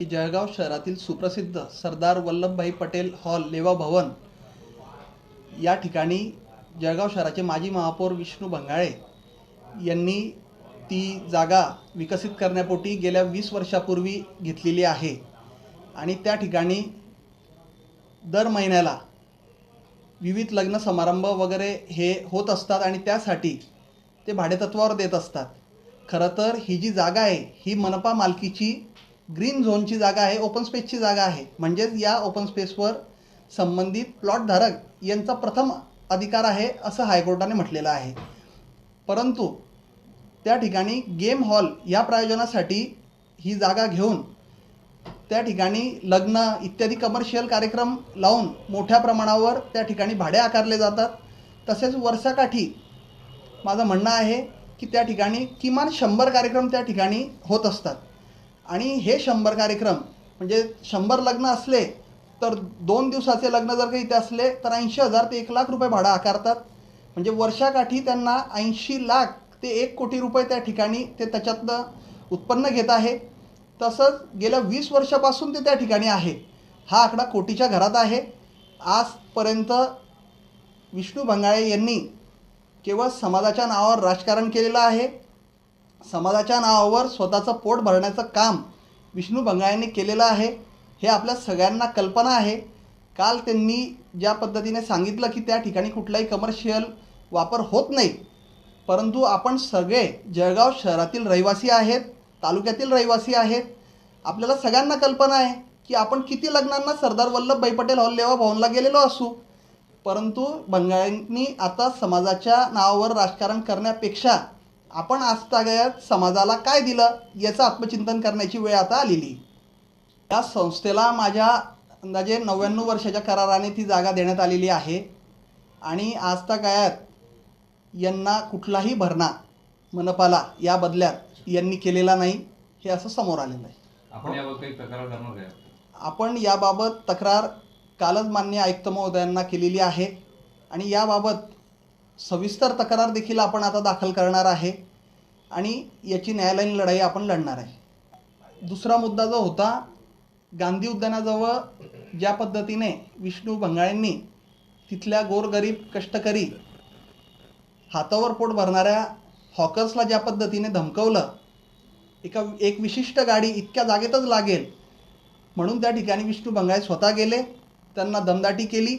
जळगाव शहरातील सुप्रसिद्ध सरदार वल्लभभाई पटेल हॉल लेवा भवन या ठिकाणी जळगाव शहराचे माजी महापौर विष्णू भंगाळे यांनी ती जागा विकसित करण्यापोटी गेल्या वीस वर्षापूर्वी घेतलेली आहे. आणि त्या ठिकाणी दर महिन्याला विविध लग्न समारंभ वगैरे हे होत असतात आणि त्यासाठी ते भाडेतत्वावर देत असतात. खरं तर ही जी जागा आहे ही मनपा मालकीची ग्रीन झोनची जागा आहे ओपन स्पेसची जागा आहे. म्हणजेच या ओपन स्पेसवर संबंधित प्लॉटधारक यांचा प्रथम अधिकार आहे असं हायकोर्टाने म्हटलेलं आहे. परंतु त्या ठिकाणी गेम हॉल या प्रयोजनासाठी ही जागा घेऊन त्या ठिकाणी लग्न इत्यादी कमर्शियल कार्यक्रम लावून मोठ्या प्रमाणावर त्या ठिकाणी भाडे आकारले जातात. तसेच वर्षाकाठी माझं म्हणणं आहे की त्या ठिकाणी किमान शंभर कार्यक्रम त्या ठिकाणी होत असतात. आणि हे शंभर कार्यक्रम म्हणजे शंभर लग्न असले तर दोन दिवसाचे लग्न जर काही इथे असले तर ऐंशी हजार ते एक लाख रुपये भाडं आकारतात. म्हणजे वर्षाकाठी त्यांना ऐंशी लाख ते एक कोटी रुपये त्या ठिकाणी ते त्याच्यातनं उत्पन्न घेत आहे. तसंच गेल्या वीस वर्षापासून ते त्या ठिकाणी आहे. हा आकडा कोटीच्या घरात आहे. आजपर्यंत विष्णू भंगाळे यांनी केवळ समाजाच्या नावावर राजकारण केलेलं आहे. समाजाच्या नावावर स्वतःचं पोट भरण्याचं काम विष्णू बंगाळ्यांनी केलेलं आहे. हे आपल्या सगळ्यांना कल्पना आहे. काल त्यांनी ज्या पद्धतीने सांगितलं की त्या ठिकाणी कुठलाही कमर्शियल वापर होत नाही परंतु आपण सगळे जळगाव शहरातील रहिवासी आहेत तालुक्यातील रहिवासी आहेत. आपल्याला सगळ्यांना कल्पना आहे की आपण किती लग्नांना सरदार वल्लभभाई पटेल हॉल लेवा भवनला गेलेलो असू. परंतु बंगाळ्यांनी आता समाजाच्या नावावर राजकारण करण्यापेक्षा आपण आजतागयात समाजाला काय दिलं याचं आत्मचिंतन करण्याची वेळ आता आलेली. या संस्थेला माझ्या अंदाजे नव्याण्णव वर्षाच्या कराराने ती जागा देण्यात आलेली आहे. आणि आजतागायत यांना कुठलाही भरणा मनपाला या बदल्यात यांनी केलेला नाही हे असं समोर आलेलं आहे. आपण याबाबत काही तक्रार करणार आहे. आपण याबाबत तक्रार कालच मान्य आयुक्त महोदयांना केलेली आहे. आणि याबाबत सविस्तर तक्रार देखील आपण आता दाखल करणार आहे आणि याची न्यायालयीन लढाई आपण लढणार आहे. दुसरा मुद्दा जो होता गांधी उद्यानाजवळ ज्या पद्धतीने विष्णू भंगाळेंनी तिथल्या गोरगरीब कष्टकरी हातावर पोट भरणाऱ्या हॉकर्सला ज्या पद्धतीने धमकवलं एका एक विशिष्ट गाडी इतक्या जागेतच लागेल म्हणून त्या ठिकाणी विष्णू बंगाळे स्वतः गेले त्यांना दमदाटी केली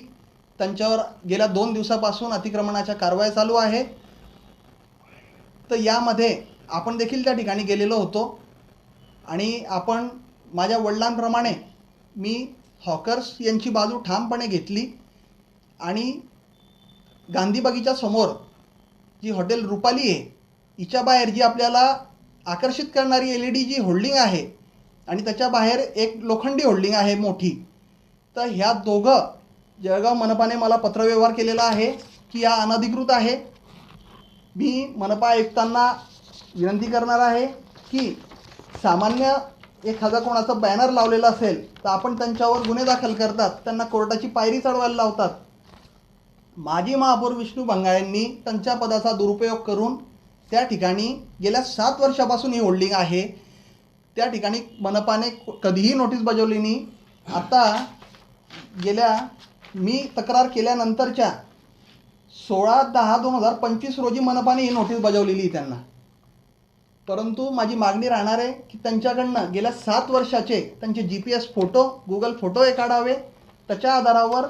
त्यांच्यावर गेल्या दोन दिवसापासून अतिक्रमणाच्या कारवाया चालू आहे. तर यामध्ये आपण देखील त्या ठिकाणी गेलेलो होतो. आणि आपण माझ्या वडिलांप्रमाणे मी हॉकर्स यांची बाजू ठामपणे घेतली. आणि गांधी बगीच्या समोर जी हॉटेल रुपाली आहे हिच्या बाहेर जी आपल्याला आकर्षित करणारी एल ई डी जी होल्डिंग आहे आणि त्याच्या बाहेर एक लोखंडी होल्डिंग आहे मोठी. तर ह्या दोघं जळगाव मनपाने मला पत्रव्यवहार केलेला आहे की या अनधिकृत आहे. मी मनपा आयुक्तांना विनंती करणार आहे की सामान्य एखादा कोणाचा बॅनर लावलेला असेल तर आपण त्यांच्यावर गुन्हे दाखल करतात. त्यांना कोर्टाची पायरी चढवायला लावतात. माजी महापौर विष्णू भंगाळेंनी त्यांच्या पदाचा दुरुपयोग करून त्या ठिकाणी गेल्या सात वर्षापासून ही होल्डिंग आहे. त्या ठिकाणी मनपाने कधीही नोटीस बजावली नाही. आता गेल्या मी तक्रार केल्यानंतरच्या सोळा दहा दोन हजार पंचवीस रोजी मनपाने ही नोटीस बजावलेली त्यांना. परंतु माझी मागणी राहणार आहे की त्यांच्याकडनं गेल्या सात वर्षाचे त्यांचे G P S photo Google photo हे काढावे. त्याच्या आधारावर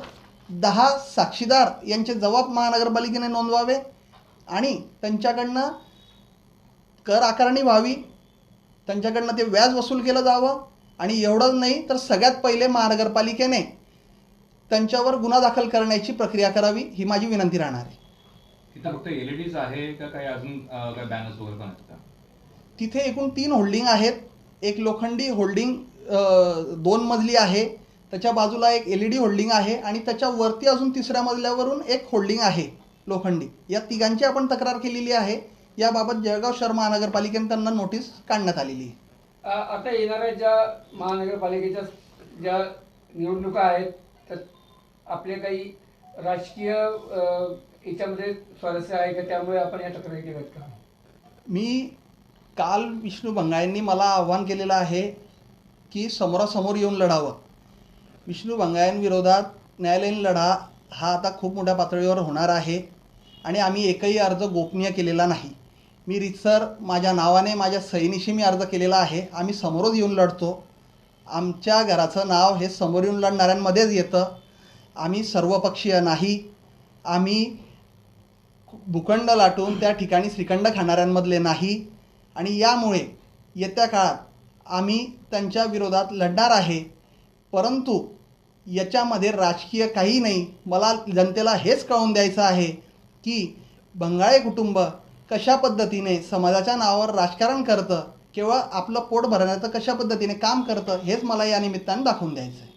दहा साक्षीदार यांचे जबाब महानगरपालिकेने नोंदवावे आणि त्यांच्याकडनं कर आकारणी व्हावी. त्यांच्याकडनं ते व्याज वसूल केलं जावं. आणि एवढंच नाही तर सगळ्यात पहिले महानगरपालिकेने त्यांच्यावर गुन्हा दाखल करण्याची प्रक्रिया करावी ही माझी विनंती राहणार आहे. तिथं फक्त एलईडीज आहे का काही अजून बॅनर्स वगैरे पण आहेत तिथं? तिथे एकूण तीन होल्डिंग आहेत. एक लोखंडी होल्डिंग दोन मजली आहे. त्याच्या बाजूला एक एल ई डी होल्डिंग आहे आणि त्याच्या वरती अजून तिसऱ्या मजल्यावरून एक होल्डिंग आहे लोखंडी. या तिघांची आपण तक्रार केलेली आहे. याबाबत जळगाव शहर महानगरपालिकेने त्यांना नोटीस काढण्यात आलेली आहे. आता येणाऱ्या ज्या महानगरपालिकेच्या ज्या निवडणुका आहेत आपले काही राजकीय याच्यामध्ये स्वारस्य आहे का? त्यामुळे आपण या तक्रारी केल्यात का? मी काल विष्णू भंगायांनी मला आव्हान केलेलं आहे की समोरासमोर येऊन लढावं. विष्णू भंगायांविरोधात न्यायालयीन लढा हा आता खूप मोठ्या पातळीवर होणार आहे आणि आम्ही एकही अर्ज गोपनीय केलेला नाही. मी रितसर माझ्या नावाने माझ्या सैनीशी मी अर्ज केलेला आहे. आम्ही समोरच येऊन लढतो. आमच्या घराचं नाव हे समोर येऊन लढणाऱ्यांमध्येच येतं. आम्ही सर्वपक्षीय नाही. आम्ही भूखंड लाटून त्या ठिकाणी श्रीखंड खाणाऱ्यांमधले नाही. आणि यामुळे येत्या काळात आम्ही त्यांच्या विरोधात लढणार आहे. परंतु याच्यामध्ये राजकीय काही नाही. मला जनतेला हेच कळवून द्यायचं आहे की बंगाळे कुटुंब कशा पद्धतीने समाजाच्या नावावर राजकारण करतं केवळ आपलं पोट भरण्याचं कशा पद्धतीने काम करतं हेच मला या निमित्तानं दाखवून द्यायचं आहे